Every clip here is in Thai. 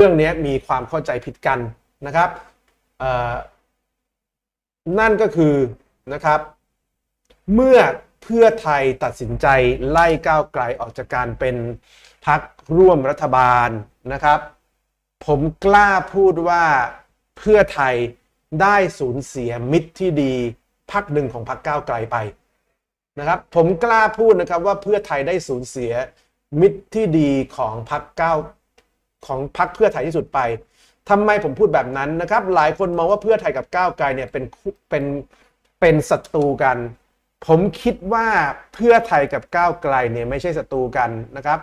เรื่องนี้มีความเข้าใจผิดกันนะครับนั่นก็คือนะครับ เมื่อเพื่อไทยตัดสินใจไล่ก้าวไกลออกจากการเป็นพักร่วมรัฐบาลนะครับ ผมกล้าพูดว่าเพื่อไทยได้สูญเสียมิตรที่ดีพักหนึ่งของพักก้าวไกลไปนะครับผมกล้าพูดนะครับว่าเพื่อไทยได้สูญเสียมิตรที่ดีของพักก้าว ของพักเพื่อไทยที่สุดไปทำไมผมพูดแบบนั้นนะครับ หลายคนมองว่าเพื่อไทยกับก้าวไกลเนี่ยเป็นเป็นเป็นศัตรูกัน ผมคิดว่าเพื่อไทยกับก้าวไกลเนี่ยไม่ใช่ศัตรูกันนะครับ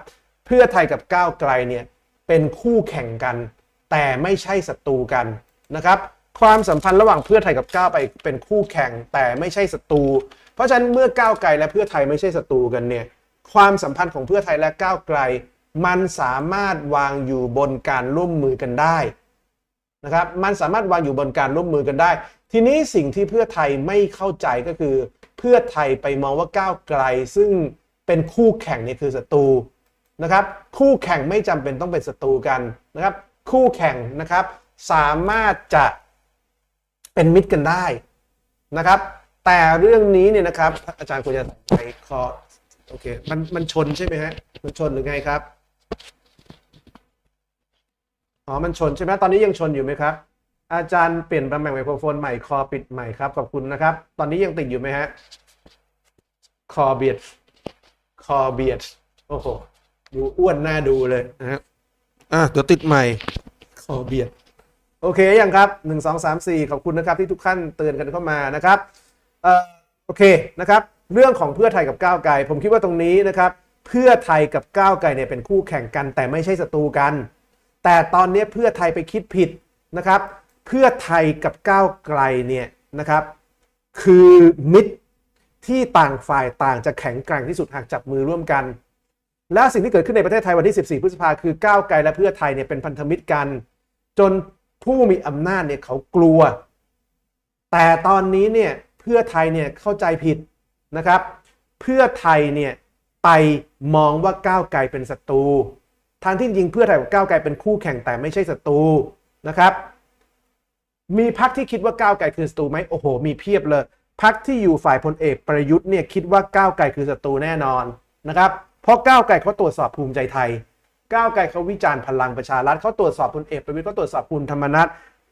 เพื่อไทยกับก้าวไกลเนี่ยเป็นคู่แข่งกัน แต่ไม่ใช่ศัตรูกันนะครับ ความสัมพันธ์ระหว่างเพื่อไทยกับก้าวไปเป็นคู่แข่งแต่ไม่ใช่ศัตรูเพราะฉะนั้นเมื่อก้าวไกลและเพื่อไทยไม่ใช่ศัตรูกันเนี่ยความสัมพันธ์ของเพื่อไทยและก้าวไกล มันสามารถวางอยู่บนการร่วมมือกันได้นะครับมันสามารถวางอยู่บนการร่วมมือกันได้ ทีนี้สิ่งที่เพื่อไทยไม่เข้าใจก็คือ เพื่อไทยไปมองว่าก้าวไกล ซึ่งเป็นคู่แข่งเนี่ยคือศัตรูนะครับ คู่แข่งไม่จำเป็นต้องเป็นศัตรูกันนะครับ คู่แข่งนะครับสามารถจะเป็นมิตรกันได้นะครับ แต่เรื่องนี้เนี่ยนะครับ อาจารย์ควรจะใส่คอโอเคมันมันชนใช่ไหมฮะมันชนหรือไงครับ อ๋อ มันชนใช่ไหมตอนนี้ยังชนอยู่ไหมครับ อาจารย์เปลี่ยนตำแหน่งไมโครโฟนใหม่คอปิดใหม่ครับ ขอบคุณนะครับ ตอนนี้ยังติดอยู่ไหมฮะ คอเบียด คอเบียด โอ้โห ดูอ้วนน่าดูเลยนะฮะอะเดี๋ยวติดใหม่ คอเบียด โอเคยังครับหนึ่งสองสามสี่ขอบคุณนะครับที่ทุกท่านเตือนกันเข้ามานะครับ เอ่อ โอเคนะครับ เรื่องของเพื่อไทยกับก้าวไกล ผมคิดว่าตรงนี้นะครับ เพื่อไทยกับก้าวไกลเนี่ยเป็นคู่แข่งกัน แต่ไม่ใช่ศัตรูกัน แต่ตอนนี้เพื่อไทยไปคิดผิดนะครับ เพื่อไทยกับก้าวไกลเนี่ยนะครับ คือมิตรที่ต่างฝ่ายต่างจะแข็งแกร่งที่สุดหากจับมือร่วมกัน แล้วสิ่งที่เกิดขึ้นในประเทศไทยวันที่ 14 พฤษภาคือก้าวไกลและเพื่อไทยเนี่ยเป็นพันธมิตรกัน จนผู้มีอำนาจเนี่ยเขากลัว แต่ตอนนี้เนี่ยเพื่อไทยเนี่ยเข้าใจผิดนะครับ เพื่อไทยเนี่ย ไปมองว่าก้าวไกลเป็นศัตรูทางที่จริงเพื่อไทยกับก้าวไกลเป็นคู่แข่งแต่ไม่ใช่ศัตรูนะครับ มีพักที่คิดว่าก้าวไกลคือศัตรูไหมโอ้โห มีเพียบเลยพักที่อยู่ฝ่ายพลเอกประยุทธ์เนี่ยคิดว่าก้าวไกลคือศัตรูแน่นอนนะครับ เพราะก้าวไกลเขาตรวจสอบภูมิใจไทย ก้าวไกลเขาวิจารณ์พลังประชารัฐเขาตรวจสอบพลเอกประวิตรเขาตรวจสอบคุณธรรมนัฐ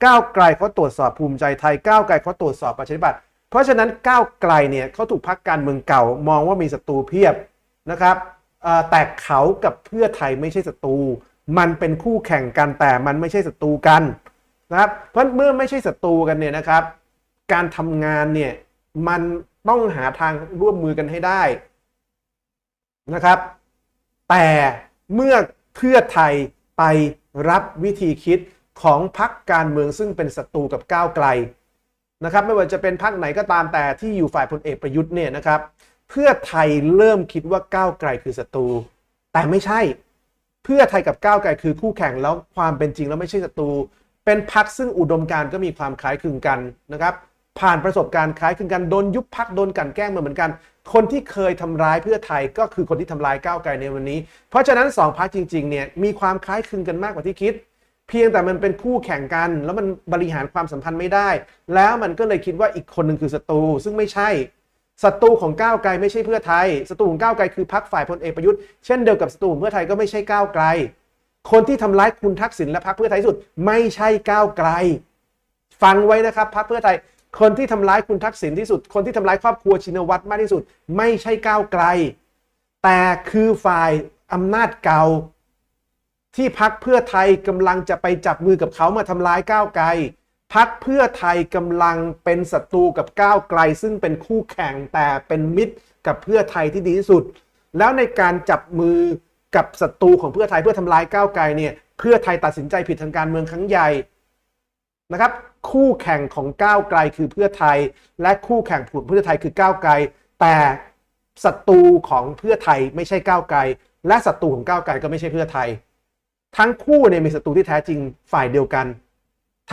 ก้าวไกลเขาตรวจสอบภูมิใจไทย ก้าวไกลเขาตรวจสอบประชาธิปัตย์เพราะฉะนั้นก้าวไกลเนี่ยเขาถูกพักการเมืองเก่ามองว่ามีศัตรูเพียบ นะครับแต่เขากับเพื่อไทยไม่ใช่ศัตรู มันเป็นคู่แข่งกันแต่มันไม่ใช่ศัตรูกันนะครับ เพราะเมื่อไม่ใช่ศัตรูกันเนี่ยนะครับ การทำงานเนี่ยมันต้องหาทางร่วมมือกันให้ได้นะครับ แต่เมื่อเพื่อไทยไปรับวิธีคิดของพรรคการเมืองซึ่งเป็นศัตรูกับก้าวไกลนะครับ ไม่ว่าจะเป็นพรรคไหนก็ตามแต่ที่อยู่ฝ่ายพลเอกประยุทธ์เนี่ยนะครับ เพื่อไทยเริ่มคิดว่าก้าวไกลคือศัตรู แต่ไม่ใช่ เพื่อไทยกับก้าวไกลคือคู่แข่งแล้วความเป็นจริงแล้วไม่ใช่ศัตรู เป็นพรรคซึ่งอุดมการณ์ก็มีความคล้ายคลึงกันนะครับผ่านประสบการณ์คล้ายคลึงกันโดนยุบพักโดนกันแกล้งมาเหมือนกัน คนที่เคยทำร้ายเพื่อไทยก็คือคนที่ทำร้ายก้าวไกลในวันนี้ เพราะฉะนั้นสองพรรคจริงๆเนี่ยมีความคล้ายคลึงกันมากกว่าที่คิด เพียงแต่มันเป็นคู่แข่งกัน แล้วมันบริหารความสัมพันธ์ไม่ได้ แล้วมันก็เลยคิดว่าอีกคนหนึ่งคือศัตรูซึ่งไม่ใช่ ศัตรูของก้าวไกลไม่ใช่เพื่อไทยศัตรูของก้าวไกลคือพรรคฝ่ายพลเอกประยุทธ์เช่นเดียวกับศัตรูของเพื่อไทยก็ไม่ใช่ก้าวไกล คนที่ทำร้ายคุณทักษิณและพรรคเพื่อไทยสุด ไม่ใช่ก้าวไกล ฟังไว้นะครับพรรคเพื่อไทย คนที่ทำร้ายคุณทักษิณที่สุด คนที่ทำร้ายครอบครัวชินวัตรมากที่สุด ไม่ใช่ก้าวไกล แต่คือฝ่ายอำนาจเก่าที่พักเพื่อไทยกำลังจะไปจับมือกับเขามาทำร้ายก้าวไกล พักเพื่อไทยกำลังเป็นศัตรูกับก้าวไกล ซึ่งเป็นคู่แข่งแต่เป็นมิตรกับเพื่อไทยที่ดีที่สุด แล้วในการจับมือกับศัตรูของเพื่อไทยเพื่อทำลายก้าวไกลเนี่ยเพื่อไทยตัดสินใจผิดทางการเมืองครั้งใหญ่นะครับคู่แข่งของก้าวไกลคือเพื่อไทย และคู่แข่งผุดเพื่อไทยคือก้าวไกล แต่ศัตรูของเพื่อไทยไม่ใช่ก้าวไกล และศัตรูของก้าวไกลก็ไม่ใช่เพื่อไทย ทั้งคู่เนี่ยมีศัตรูที่แท้จริงฝ่ายเดียวกัน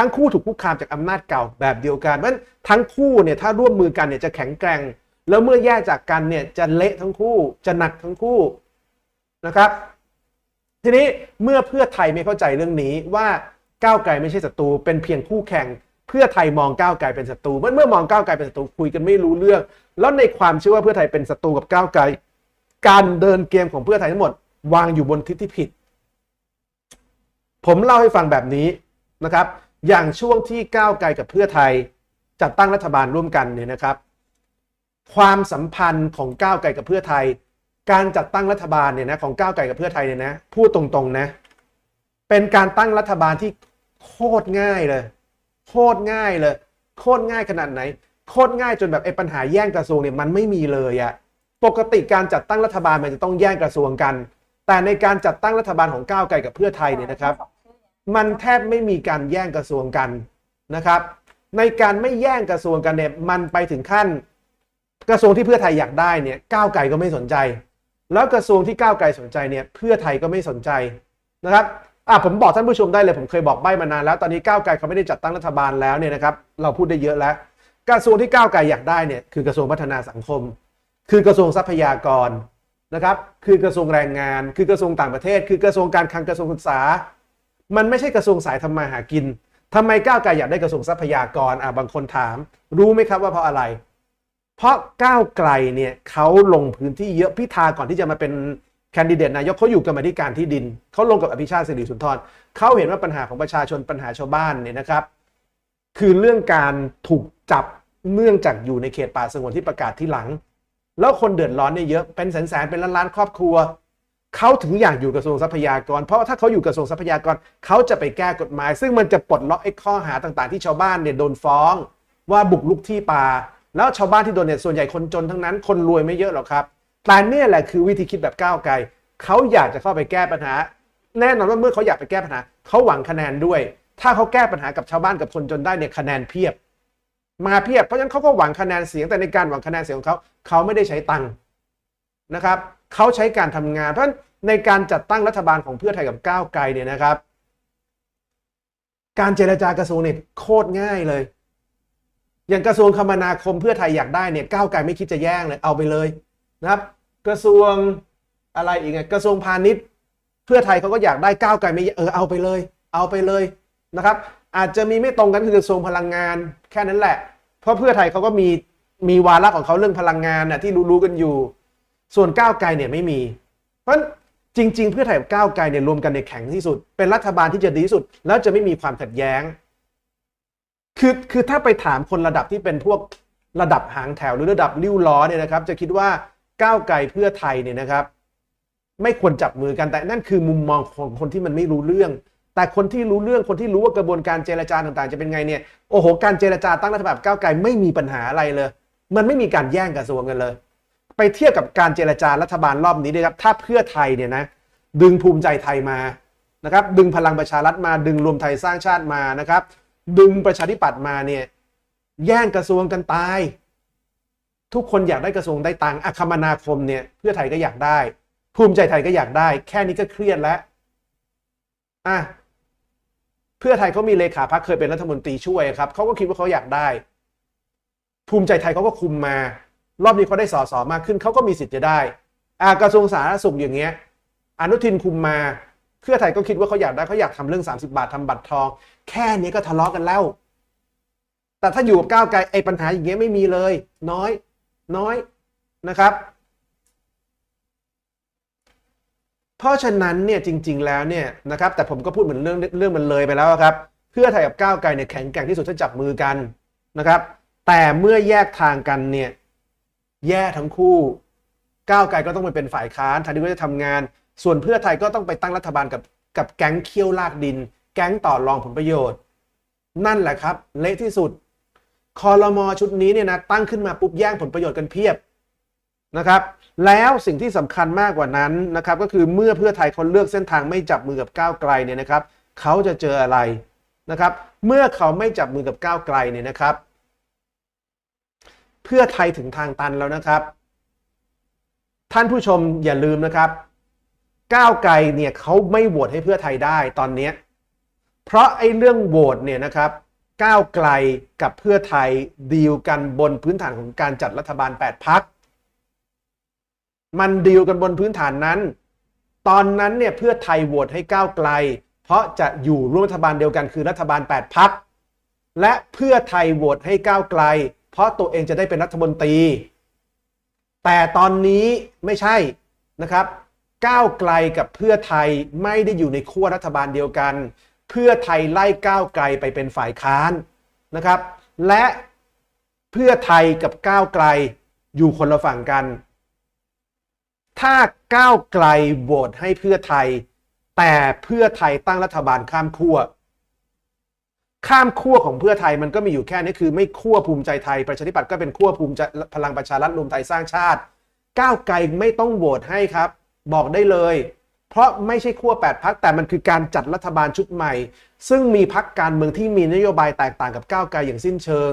ทั้งคู่ถูกคุกคามจากอำนาจเก่าแบบเดียวกันเพราะฉะนั้นทั้งคู่เนี่ยถ้าร่วมมือกันเนี่ยจะแข็งแกร่ง แล้วเมื่อแยกจากกันเนี่ยจะเละทั้งคู่จะหนักทั้งคู่นะครับทีนี้เมื่อเพื่อไทยไม่เข้าใจเรื่องนี้ว่าก้าวไกลไม่ใช่ศัตรูเป็นเพียงคู่แข่ง เพื่อไทยมองก้าวไกลเป็นศัตรูเมื่อเมื่อมองก้าวไกลเป็นศัตรูคุยกันไม่รู้เรื่อง แล้วในความเชื่อว่าเพื่อไทยเป็นศัตรูกับก้าวไกล การเดินเกมของเพื่อไทยทั้งหมด วางอยู่บนทิศที่ผิด ผมเล่าให้ฟังแบบนี้นะครับ อย่างช่วงที่ก้าวไกลกับเพื่อไทยจัดตั้งรัฐบาลร่วมกันเนี่ยนะครับ ความสัมพันธ์ของก้าวไกลกับเพื่อไทย การจัดตั้งรัฐบาลเนี่ยนะของก้าวไกลกับเพื่อไทยเนี่ยนะพูดตรงๆนะเป็นการตั้งรัฐบาลที่โคตรง่ายเลยโคตรง่ายเลยโคตรง่ายขนาดไหนโคตรง่ายจนแบบไอ้ปัญหาแย่งกระทรวงเนี่ยมันไม่มีเลยอะปกติการจัดตั้งรัฐบาลมันจะต้องแย่งกระทรวงกัน แต่ในการจัดตั้งรัฐบาลของก้าวไกลกับเพื่อไทยเนี่ยนะครับ มันแทบไม่มีการแย่งกระทรวงกันนะครับ ในการไม่แย่งกระทรวงกันเนี่ยมันไปถึงขั้น กระทรวงที่เพื่อไทยอยากได้เนี่ยก้าวไกลก็ไม่สนใจ แล้วกระทรวงที่ก้าวไกลสนใจเนี่ยเพื่อไทยก็ไม่สนใจนะครับอะผมบอกท่านผู้ชมได้เลยผมเคยบอกใบมานานแล้วตอนนี้ก้าวไกลเขาไม่ได้จัดตั้งรัฐบาลแล้วเนี่ยนะครับเราพูดได้เยอะแล้ว กระทรวงที่ก้าวไกลอยากได้เนี่ยคือกระทรวงพัฒนาสังคม คือกระทรวงทรัพยากรนะครับคือกระทรวงแรงงาน คือกระทรวงต่างประเทศ คือกระทรวงการคลังกระทรวงศึกษา มันไม่ใช่กระทรวงสายทำมาหากินทำไมก้าวไกลอยากได้กระทรวงทรัพยากรอะบางคนถาม รู้ไหมครับว่าเพราะอะไร เพราะก้าวไกลเนี่ยเขาลงพื้นที่เยอะพิธาก่อนที่จะมาเป็นแคนดิเดตนายกเขาอยู่กรรมาธิการที่ดิน เขาลงกับอภิชาติสิริสุนทรเขาเห็นว่าปัญหาของประชาชนปัญหาชาวบ้านเนี่ยนะครับ คือเรื่องการถูกจับเนื่องจากอยู่ในเขตป่าสงวนที่ประกาศที่หลัง แล้วคนเดือดร้อนเนี่ยเยอะเป็นแสนๆเป็นล้านๆครอบครัว เขาถึงอยากอยู่กระทรวงทรัพยากร เพราะถ้าเขาอยู่กระทรวงทรัพยากรเขาจะไปแก้กฎหมาย ซึ่งมันจะปลดล็อกไอ้ข้อหาต่างๆ ที่ชาวบ้านเนี่ยโดนฟ้อง ว่าบุกลุกที่ป่า แล้วชาวบ้านที่โดนเนี่ยส่วนใหญ่คนจนทั้งนั้นคนรวยไม่เยอะหรอกครับแต่เนี่ยแหละคือวิธีคิดแบบก้าวไกลเขาอยากจะเข้าไปแก้ปัญหา แน่นอนว่าเมื่อเขาอยากไปแก้ปัญหาเขาหวังคะแนนด้วย ถ้าเขาแก้ปัญหากับชาวบ้านกับคนจนได้เนี่ยคะแนนเพียบ มาเพียบเพราะฉะนั้นเขาก็หวังคะแนนเสียงแต่ในการหวังคะแนนเสียงของเขาเขาไม่ได้ใช้ตังค์นะครับ เขาใช้การทำงาน เพราะนั้นในการจัดตั้งรัฐบาลของเพื่อไทยกับก้าวไกลเนี่ยนะครับ การเจรจากระทรวงเนี่ยโคตรง่ายเลย อย่างกระทรวงคมนาคมเพื่อไทยอยากได้เนี่ยก้าวไกลไม่คิดจะแย่งเลยเอาไปเลยนะครับ กระทรวงอะไรอีกไงกระทรวงพาณิชย์ เพื่อไทยเขาก็อยากได้ก้าวไกลไม่เออเอาไปเลย เอาไปเลยนะครับ อาจจะมีไม่ตรงกันคือกระทรวงพลังงานแค่นั้นแหละ เพราะเพื่อไทยเขาก็มีมีวาระของเขาเรื่องพลังงานน่ะที่รู้ๆกันอยู่ ส่วนก้าวไกลเนี่ยไม่มี เพราะจริง ๆ เพื่อไทยกับก้าวไกลเนี่ยรวมกันในแข็งที่สุด เป็นรัฐบาลที่จะดีที่สุด แล้วจะไม่มีความขัดแย้ง คือคือถ้าไปถามคนระดับที่เป็นพวกระดับหางแถวหรือระดับริ้วล้อเนี่ยนะครับ จะคิดว่าก้าวไกลเพื่อไทยเนี่ยนะครับ ไม่ควรจับมือกันแต่นั่นคือมุมมองของคนที่มันไม่รู้เรื่อง แต่คนที่รู้เรื่องคนที่รู้ว่ากระบวนการเจรจาต่างๆ จะเป็นไงเนี่ยโอ้โหการเจรจาตั้งรัฐบาลก้าวไกลไม่มีปัญหาอะไรเลย มันไม่มีการแย่งกระทรวงกันเลย ไปเทียบกับการเจรจารัฐบาลรอบนี้ด้วยครับ ถ้าเพื่อไทยเนี่ยนะดึงภูมิใจไทยมานะครับ ดึงพลังประชารัฐมาดึงรวมไทยสร้างชาติมานะครับ ดึงประชาธิปัตย์มาเนี่ยแย่งกระทรวงกันตาย ทุกคนอยากได้กระทรวงได้ตังค์อคมนาคมเนี่ยเพื่อไทยก็อยากได้ ภูมิใจไทยก็อยากได้ แค่นี้ก็เครียดแล้วอะเพื่อไทยเขามีเลขาพักเคยเป็นรัฐมนตรีช่วยครับเขาก็คิดว่าเขาอยากได้ ภูมิใจไทยเขาก็คุมมา รอบนี้เขาได้สอสอมากขึ้นเขาก็มีสิทธิ์จะได้อ่ากระทรวงสาธารณสุขอย่างเงี้ยอนุทินคุมมาเพื่อไทยก็คิดว่าเขาอยากได้เขาอยากทำเรื่อง 30 บาททำบัตรทอง แค่นี้ก็ทะเลาะกันแล้ว แต่ถ้าอยู่กับก้าวไกลไอ้ปัญหาอย่างเงี้ยไม่มีเลย น้อยน้อยนะครับ เพราะฉะนั้นเนี่ยจริง ๆ แล้วเนี่ยนะครับแต่ผมก็พูดเหมือนเรื่องเรื่องมันเลยไปแล้วครับ เพื่อไทยกับก้าวไกลเนี่ยแข็งแกร่งที่สุดถ้าจับมือกันนะครับ แต่เมื่อแยกทางกันเนี่ย แย่ทั้งคู่ ก้าวไกลก็ต้องไปเป็นฝ่ายค้านทางที่ก็จะทำงาน ส่วนเพื่อไทยก็ต้องไปตั้งรัฐบาลกับกับแก๊งเคี่ยวลากดิน แก๊งต่อรองผลประโยชน์ นั่นแหละครับ เละที่สุดคอรมอชุดนี้เนี่ยนะตั้งขึ้นมาปุ๊บแย่งผลประโยชน์กันเพียบนะครับแล้วสิ่งที่สำคัญมากกว่านั้นนะครับก็คือเมื่อเพื่อไทยคนเลือกเส้นทางไม่จับมือกับก้าวไกลเนี่ยนะครับเขาจะเจออะไรนะครับ เมื่อเขาไม่จับมือกับก้าวไกลเนี่ยนะครับ พื่อไทยถึงทางตันแล้วนะครับ ท่านผู้ชมอย่าลืมนะครับ ก้าวไกลเนี่ยเขาไม่โหวตให้เพื่อไทยได้ตอนนี้ เพราะไอ้เรื่องโหวตเนี่ยนะครับก้าวไกลกับเพื่อไทยดีลกันบนพื้นฐานของการจัดรัฐบาล 8พัก มันดีลกันบนพื้นฐานนั้น ตอนนั้นเนี่ยเพื่อไทยโหวตให้ก้าวไกล เพราะจะอยู่ร่วมรัฐบาลเดียวกันคือรัฐบาล 8พัก และเพื่อไทยโหวตให้ก้าวไกล เพราะตัวเองจะได้เป็นรัฐมนตรี แต่ตอนนี้ไม่ใช่นะครับ ก้าวไกลกับเพื่อไทยไม่ได้อยู่ในขั้วรัฐบาลเดียวกัน เพื่อไทยไล่ก้าวไกลไปเป็นฝ่ายค้านนะครับ และเพื่อไทยกับก้าวไกลอยู่คนละฝั่งกัน ถ้าก้าวไกลโหวตให้เพื่อไทย แต่เพื่อไทยตั้งรัฐบาลข้ามขั้ว ข้ามขั้วของเพื่อไทยมันก็มีอยู่แค่นี้คือ ไม่ขั้วภูมิใจไทยประชาธิปัตย์ก็เป็นขั้วภูมิใจพลังประชารัฐรวมไทยสร้างชาติ ก้าวไกลไม่ต้องโหวตให้ครับ บอกได้เลย เพราะไม่ใช่ขั้ว8พักแต่มันคือการจัดรัฐบาลชุดใหม่ ซึ่งมีพักการเมืองที่มีนโยบายแตกต่างกับก้าวไกลอย่างสิ้นเชิง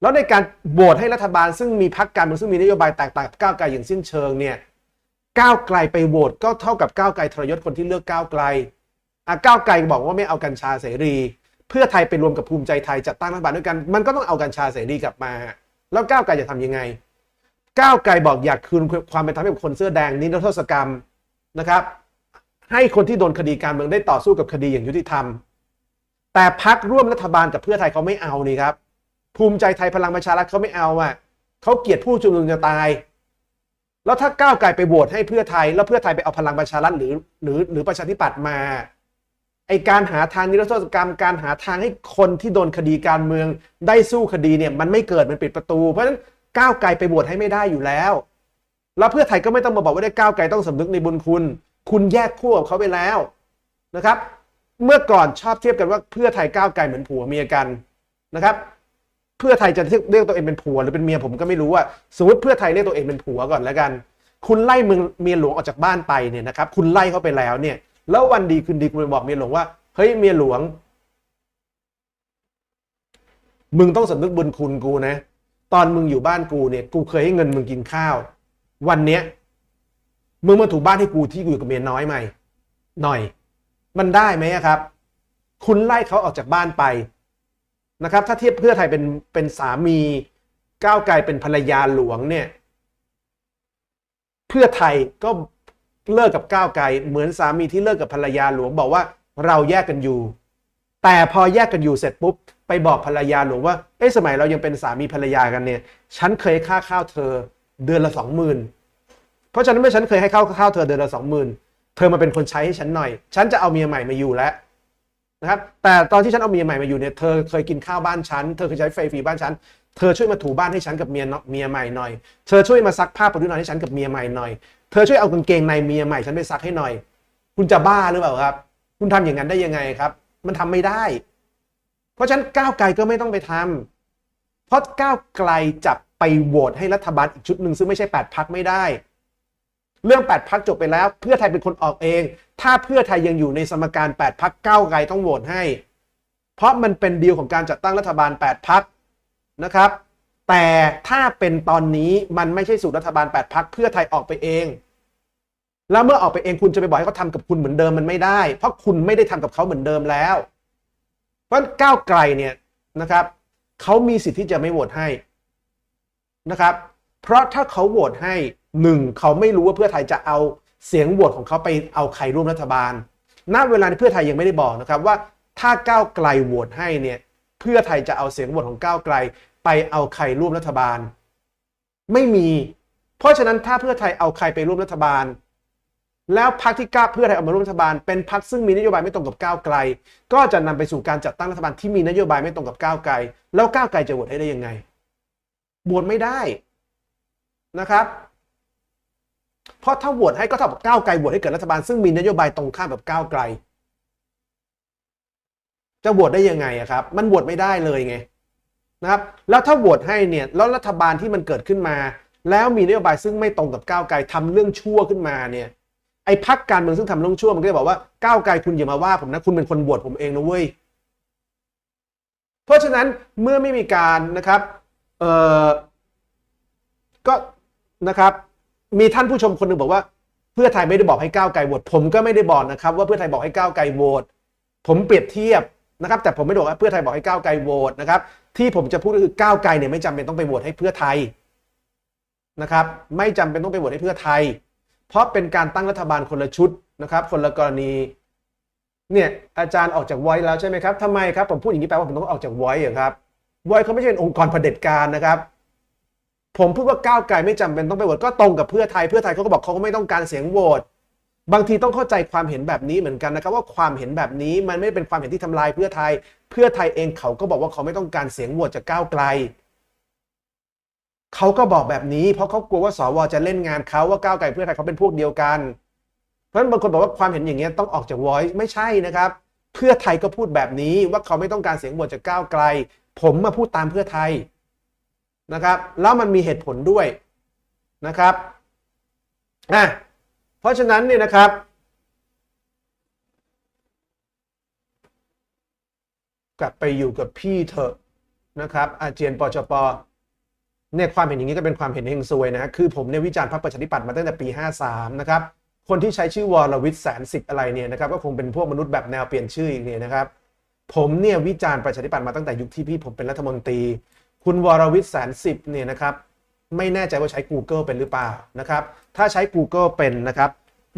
แล้วในการโหวตให้รัฐบาล ซึ่งมีพักการเมืองซึ่งมีนโยบายแตกต่างกับก้าวไกลอย่างสิ้นเชิงเนี่ยก้าวไกลไปโหวตก็เท่ากับก้าวไกลทรยศคนที่เลือกก้าวไกลอะก้าวไกลบอกว่าไม่เอากัญชาเสรี เพื่อไทยไปรวมกับภูมิใจไทยจัดตั้งรัฐบาลด้วยกัน มันก็ต้องเอากัญชาเสรีกลับมา แล้วก้าวไกลจะทำยังไง ก้าวไกลบอกอยากคืนความเป็นธรรมให้กับคนเสื้อแดงนิรโทษกรรมนะครับ ให้คนที่โดนคดีการเมืองได้ต่อสู้กับคดีอย่างยุติธรรม แต่พักร่วมรัฐบาลกับเพื่อไทยเขาไม่เอานี่ครับ ภูมิใจไทยพลังประชารัฐเขาไม่เอาอะเขาเกลียดผู้ชุมนุมจะตาย แล้วถ้าก้าวไกลไปโหวตให้เพื่อไทย แล้วเพื่อไทยไปเอาพลังประชารัฐหรือหรือหรือประชาธิปัตย์มา ไอการหาทางนิรโทษกรรม การหาทางให้คนที่โดนคดีการเมืองได้สู้คดีเนี่ยมันไม่เกิดมันปิดประตู เพราะฉะนั้นก้าวไกลไปโหวตให้ไม่ได้อยู่แล้ว แล้วเพื่อไทยก็ไม่ต้องมาบอกว่าได้ก้าวไกลต้องสำนึกในบุญคุณ คุณแยกขั้วกับเขาไปแล้วนะครับ เมื่อก่อนชอบเทียบกันว่าเพื่อไทยก้าวไกลเหมือนผัวเมียกันนะครับ เพื่อไทยจะเรียกตัวเองเป็นผัวหรือเป็นเมียผมก็ไม่รู้ว่าสมมติเพื่อไทยเรียกตัวเองเป็นผัวก่อนแล้วกัน คุณไล่เมืองเมียหลวงออกจากบ้านไปเนี่ยนะครับ คุณไล่เขาไปแล้วเนี่ย แล้ววันดีคืนดีคุณไปบอกเมียหลวงว่าเฮ้ยเมียหลวง มึงต้องสำนึกบุญคุณกูนะ ตอนมึงอยู่บ้านกูเนี่ย กูเคยให้เงินมึงกินข้าว วันเนี้ยมึงมาถูกบ้านให้กูที่กูอยู่กับเมียน้อยใหม่หน่อย มันได้ไหมครับ คุณไล่เขาออกจากบ้านไปนะครับ ถ้าเทียบเพื่อไทยเป็นเป็นสามีก้าวไกลเป็นภรรยาหลวงเนี่ย เพื่อไทยก็ เลิกกับก้าวไกลเหมือนสามีที่เลิกกับภรรยาหลวงบอกว่าเราแยกกันอยู่ แต่พอแยกกันอยู่เสร็จปุ๊บไปบอกภรรยาหลวงว่าเอ้สมัยเรายังเป็นสามีภรรยากันเนี่ย ฉันเคยค่าข้าวเธอเดือนละสองหมื่นเพราะฉะนั้นเมื่อฉันเคยให้ข้าวข้าวเธอเดือนละสองหมื่นเธอมาเป็นคนใช้ให้ฉันหน่อย ฉันจะเอาเมียใหม่มาอยู่แล้วนะครับแต่ตอนที่ฉันเอาเมียใหม่มาอยู่เนี่ยเธอเคยกินข้าวบ้านฉัน เธอเคยใช้ไฟฟรีบ้านฉัน เธอช่วยมาถูบ้านให้ฉันกับเมียเมียใหม่หน่อย เธอช่วยมาซักผ้าปรุนอนให้ฉันกับเมียใหม่หน่อย เธอช่วยเอากางเกงในเมียใหม่ฉันไปซักให้หน่อย คุณจะบ้าหรือเปล่าครับ คุณทำอย่างนั้นได้ยังไงครับ มันทำไม่ได้ เพราะฉะนั้นก้าวไกลก็ไม่ต้องไปทำเพราะก้าวไกลจะไปโหวตให้รัฐบาลอีกชุดหนึ่งซึ่งไม่ใช่8พักไม่ได้ เรื่อง8พักจบไปแล้ว เพื่อไทยเป็นคนออกเอง ถ้าเพื่อไทยยังอยู่ในสมการ8พักก้าวไกลต้องโหวตให้ เพราะมันเป็นดีลของการจัดตั้งรัฐบาล8พัก นะครับ แต่ถ้าเป็นตอนนี้มันไม่ใช่สูตรรัฐบาล 8พักเพื่อไทยออกไปเอง แล้วเมื่อออกไปเองคุณจะไปบอกให้เขาทำกับคุณเหมือนเดิมมันไม่ได้ เพราะคุณไม่ได้ทำกับเขาเหมือนเดิมแล้ว เพราะก้าวไกลเนี่ยนะครับเขามีสิทธิ์ที่จะไม่โหวตให้นะครับ เพราะถ้าเขาโหวตให้หนึ่งเขาไม่รู้ว่าเพื่อไทยจะเอาเสียงโหวตของเขาไปเอาใครร่วมรัฐบาล ณ เวลานี้เพื่อไทยยังไม่ได้บอกนะครับว่าถ้าก้าวไกลโหวตให้เนี่ย เพื่อไทยจะเอาเสียงโหวตของก้าวไกล ไปเอาใครร่วมรัฐบาล ไม่มี เพราะฉะนั้นถ้าเพื่อไทยเอาใครไปร่วมรัฐบาล แล้วพรรคที่กล้าเพื่อไทยเอามาร่วมรัฐบาล เป็นพรรคซึ่งมีนโยบายไม่ตรงกับก้าวไกล ก็จะนำไปสู่การจัดตั้งรัฐบาลที่มีนโยบายไม่ตรงกับก้าวไกล แล้วก้าวไกลจะโหวตให้ได้ยังไงโหวตไม่ได้นะครับ เพราะถ้าโหวตให้ก็เท่ากับก้าวไกลโหวตให้เกิดรัฐบาลซึ่งมีนโยบายตรงข้ามกับก้าวไกล จะโหวตได้ยังไงอะครับ มันโหวตไม่ได้เลยไงนะครับ แล้วถ้าโหวตให้เนี่ยแล้วรัฐบาลที่มันเกิดขึ้นมา แล้วมีนโยบายซึ่งไม่ตรงกับก้าวไกลทำเรื่องชั่วขึ้นมาเนี่ยไอ้พักการเมืองซึ่งทำเรื่องชั่วมันก็จะบอกว่าก้าวไกลคุณอย่ามาว่าผมนะคุณเป็นคนบวชผมเองนะเว้ยเพราะฉะนั้นเมื่อไม่มีการนะครับเออก็นะครับ มีท่านผู้ชมคนหนึ่งบอกว่า เพื่อไทยไม่ได้บอกให้ก้าวไกลโหวตผมก็ไม่ได้บอกนะครับ ว่าเพื่อไทยบอกให้ก้าวไกลโหวตผมเปรียบเทียบ นะครับแต่ผมไม่ได้บอกว่าเพื่อไทยบอกให้ก้าวไกลโหวตนะครับที่ผมจะพูดก็คือก้าวไกลเนี่ยไม่จำเป็นต้องไปโหวตให้เพื่อไทยนะครับไม่จำเป็นต้องไปโหวตให้เพื่อไทย เพราะเป็นการตั้งรัฐบาลคนละชุดนะครับคนละกรณีเนี่ยอาจารย์ออกจากไว้แล้วใช่ไหมครับทำไมครับผมพูดอย่างนี้แปลว่าผมต้องออกจากไว้เหรอครับไว้เขาไม่ใช่เป็นองค์กรเผด็จการนะครับผมพูดว่าก้าวไกลไม่จำเป็นต้องไปโหวตก็ตรงกับเพื่อไทยเพื่อไทยเขาก็บอกเขาก็ไม่ต้องการเสียงโหวต บางทีต้องเข้าใจความเห็นแบบนี้เหมือนกันนะครับว่าความเห็นแบบนี้มันไม่เป็นความเห็นที่ทำลายเพื่อไทย เพื่อไทยเองเขาก็บอกว่าเขาไม่ต้องการเสียงโหวตจากก้าวไกลเขาก็บอกแบบนี้ เพราะเขากลัวว่าสวจะเล่นงานเขาว่าก้าวไกลเพื่อไทยเขาเป็นพวกเดียวกัน เพราะฉะนั้นบางคนบอกว่าความเห็นอย่างเงี้ยต้องออกจาก voice ไม่ใช่นะครับ เพื่อไทยก็พูดแบบนี้ว่าเขาไม่ต้องการเสียงโหวตจากก้าวไกล ผมมาพูดตามเพื่อไทยนะครับ แล้วมันมีเหตุผลด้วยนะครับอะ ราะฉะนั้นเนี่ยนะครับ กลับไปอยู่กับพี่เถอะนะครับอาเจียนปชปเนี่ยความเห็นอย่างนี้ก็เป็นความเห็นเฮงซวยนะคือผมเนี่ยวิจารณ์พรรคประชาธิปัตย์มาตั้งแต่ปี 53 นะครับ คนที่ใช้ชื่อวรวิทย์แสนสิบอะไรเนี่ยนะครับก็คงเป็นพวกมนุษย์แบบแนวเปลี่ยนชื่ออีกเนี่ยนะครับ ผมเนี่ยวิจารณ์ประชาธิปัตย์มาตั้งแต่ยุคที่พี่ผมเป็นรัฐมนตรี คุณวรวิทย์แสนสิบเนี่ยนะครับ ไม่แน่ใจว่าใช้ Google เป็นหรือเปล่านะครับ ถ้าใช้ Google เป็นนะครับ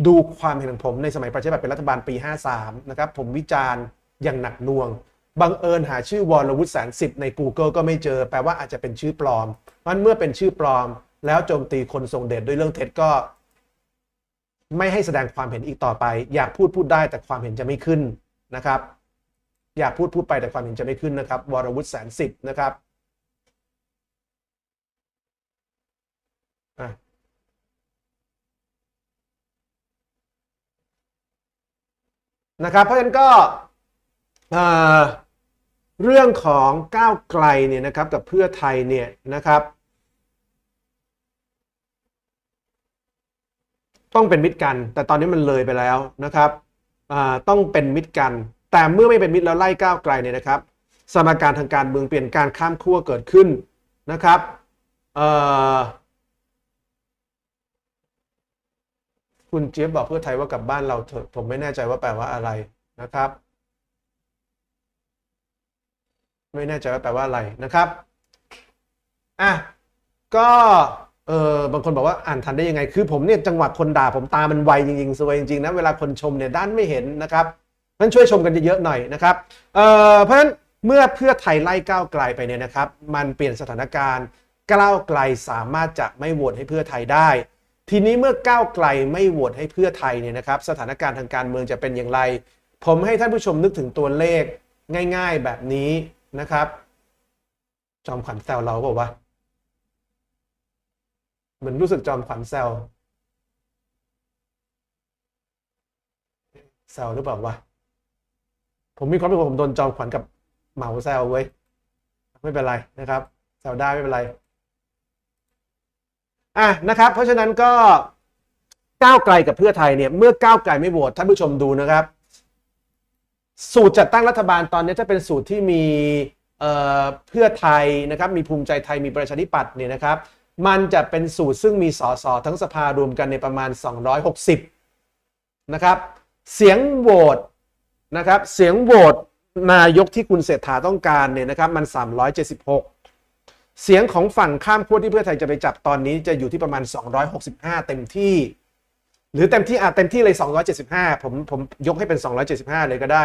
ดูความเห็นของผมในสมัยประชาธิปัตย์เป็นรัฐบาลปี 53 นะครับ ผมวิจารณ์อย่างหนักหน่วง บังเอิญหาชื่อวรวุฒิแสนสิบใน Google ก็ไม่เจอ แปลว่าอาจจะเป็นชื่อปลอมมันเมื่อเป็นชื่อปลอม แล้วโจมตีคนทรงเดชด้วยเรื่องเท็จก็ ไม่ให้แสดงความเห็นอีกต่อไป อยากพูดพูดได้แต่ความเห็นจะไม่ขึ้นนะครับ อยากพูดพูดไปแต่ความเห็นจะไม่ขึ้นนะครับ วรวุฒิแสนสิบนะครับ อะนะครับ เพราะฉะนั้นก็เรื่องของก้าวไกลเนี่ยนะครับกับเพื่อไทยเนี่ยนะครับ ต้องเป็นมิตรกัน แต่ตอนนี้มันเลยไปแล้วนะครับต้องเป็นมิตรกัน แต่เมื่อไม่เป็นมิตรแล้วไล่ก้าวไกลเนี่ยนะครับ สมการทางการเมืองเปลี่ยนการข้ามขั้วเกิดขึ้นนะครับเอ่อ คุณเจี๊ยบบอกเพื่อไทยว่ากลับบ้านเราเถอะผมไม่แน่ใจว่าแปลว่าอะไรนะครับ ไม่แน่ใจว่าแปลว่าอะไรนะครับอะก็เออบางคนบอกว่าอ่านทันได้ยังไง คือผมเนี่ยจังหวะคนด่าผมตามันไวจริงๆสวยจริงๆนะเวลาคนชมเนี่ยด้านไม่เห็นนะครับนั้นช่วยชมกันเยอะๆหน่อยนะครับเออเพราะฉะนั้นเมื่อเพื่อไทยไล่ก้าวไกลไปเนี่ยนะครับ มันเปลี่ยนสถานการณ์ก้าวไกลสามารถจะไม่โหวตให้เพื่อไทยได้ ทีนี้เมื่อก้าวไกลไม่โหวตให้เพื่อไทยเนี่ยนะครับ สถานการณ์ทางการเมืองจะเป็นอย่างไร ผมให้ท่านผู้ชมนึกถึงตัวเลขง่าย ๆแบบนี้นะครับ จอมขวัญแซวเราบอกว่าเหมือนรู้สึกจอมขวัญแซวแซวหรือเปล่าวะผมมีความรู้สึกผมโดนจอมขวัญกับเหมาแซวเว้ยไม่เป็นไรนะครับแซวได้ไม่เป็นไร อะนะครับ เพราะฉะนั้นก็ก้าวไกลกับเพื่อไทยเนี่ยเมื่อก้าวไกลไม่โหวตท่านผู้ชมดูนะครับ สูตรจัดตั้งรัฐบาลตอนนี้จะเป็นสูตรที่มีเเพื่อไทยนะครับมีภูมิใจไทยมีประชาธิปัตย์เนี่ยนะครับ มันจะเป็นสูตรซึ่งมีสสทั้งสภารวมกันในประมาณ 260 นะครับ เสียงโหวตนะครับเสียงโหวตนายกที่คุณเศรษฐาต้องการเนี่ยนะครับมัน 376 เสียงของฝั่งข้ามขั้วที่เพื่อไทยจะไปจับตอนนี้จะอยู่ที่ประมาณ 265 เต็มที่ หรือเต็มที่อะเต็มที่เลย 275 ผมผมยกให้เป็น 275 เลยก็ได้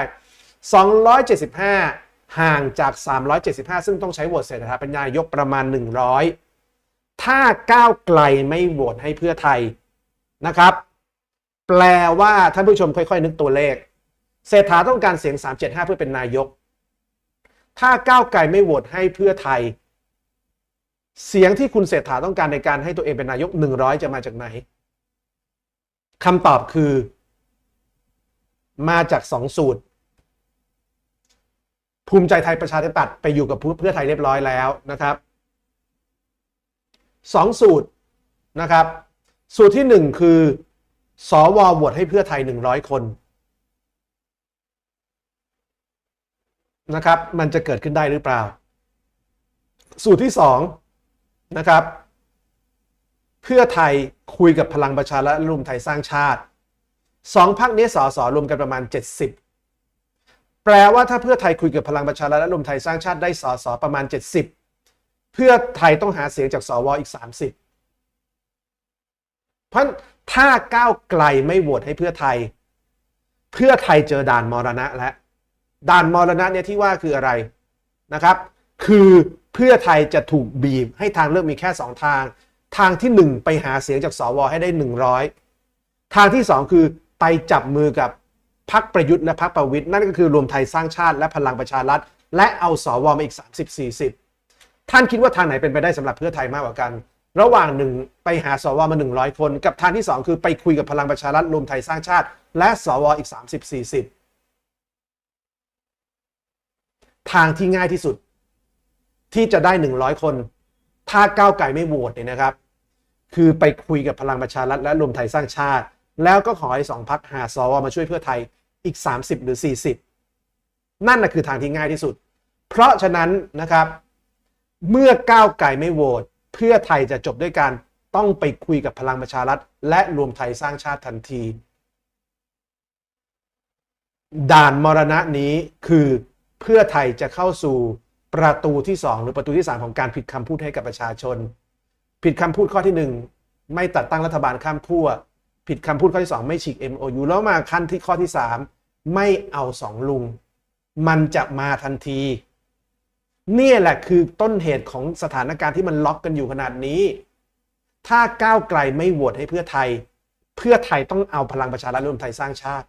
275 ห่างจาก 375 ซึ่งต้องใช้โหวตเศรษฐาเป็นนายกประมาณ 100 ถ้าก้าวไกลไม่โหวตให้เพื่อไทยนะครับ แปลว่าท่านผู้ชมค่อยๆ นึกตัวเลข เศรษฐาต้องการเสียง 375 เพื่อเป็นนายก ถ้าก้าวไกลไม่โหวตให้เพื่อไทย เสียงที่คุณเศรษฐาต้องการในการให้ตัวเองเป็นนายก 100 จะมาจากไหนคำตอบคือ มาจากสองสูตร ภูมิใจไทยประชาธิปัตย์ไปอยู่กับเพื่อไทยเรียบร้อยแล้วนะครับสองสูตรนะครับ สูตรที่หนึ่งคือสวโหวตให้เพื่อไทยหนึ่งร้อยคนนะครับ มันจะเกิดขึ้นได้หรือเปล่า สูตรที่สอง นะครับ เพื่อไทยคุยกับพลังประชารัฐรวมไทยสร้างชาติสองพักนี้สอสอรวมกันประมาณ 70 แปลว่าถ้าเพื่อไทยคุยกับพลังประชารัฐและรวมไทยสร้างชาติได้สอสอประมาณ 70 เพื่อไทยต้องหาเสียงจากสวอีก 30 เพราะถ้าก้าวไกลไม่โหวตให้เพื่อไทย เพื่อไทยเจอด่านมรณะแล้วด่านมรณะเนี่ยที่ว่าคืออะไรนะครับ คือ เพื่อไทยจะถูกบีบให้ทางเลือกมีแค่ 2 ทาง ทางที่ 1 ไปหาเสียงจากสวให้ได้ 100 ทางที่ 2 คือไปจับมือกับพรรคประยุทธ์และพรรคประวิทย์นั่นก็คือรวมไทยสร้างชาติและพลังประชารัฐ และเอาสวมาอีก 30-40 ท่านคิดว่าทางไหนเป็นไปได้สำหรับเพื่อไทยมากกว่ากัน ระหว่างหนึ่งไปหาสวมา 100 คน กับทางที่ 2 คือไปคุยกับพลังประชารัฐรวมไทยสร้างชาติ และสวอีก 30-40 ทางที่ง่ายที่สุด ที่จะได้ 100 คน ถ้าก้าวไกลไม่โหวตเนี่ยนะครับ คือไปคุยกับพลังประชารัฐและรวมไทยสร้างชาติ แล้วก็ขอให้สองพักหาสวมาช่วยเพื่อไทยอีก 30 หรือ 40 นั่นนะคือทางที่ง่ายที่สุด เพราะฉะนั้นนะครับ เมื่อก้าวไกลไม่โหวตเพื่อไทยจะจบด้วยการต้องไปคุยกับพลังประชารัฐ และรวมไทยสร้างชาติทันที ด่านมรณะนี้คือเพื่อไทยจะเข้าสู่ ประตูที่ 2 หรือประตูที่ 3 ของการผิดคำพูดให้กับประชาชน ผิดคำพูดข้อที่ 1 ไม่ตัดตั้งรัฐบาลข้ามขั้วผิดคำพูดข้อที่ 2 ไม่ฉีก MOU แล้วมาขั้นที่ข้อที่ 3 ไม่เอาสองลุง มันจะมาทันที เนี่ยแหละคือต้นเหตุของสถานการณ์ที่มันล็อกกันอยู่ขนาดนี้ ถ้าก้าวไกลไม่โหวตให้เพื่อไทย เพื่อไทยต้องเอาพลังประชารัฐรวมไทยสร้างชาติ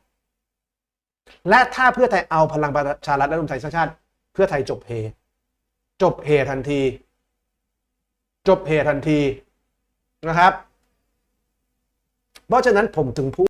และถ้าเพื่อไทยเอาพลังประชารัฐและรวมไทยสร้างชาติ เพื่อไทยจบเฮ จบเหตุทันที จบเหตุทันทีนะครับ เพราะฉะนั้นผมถึงพูด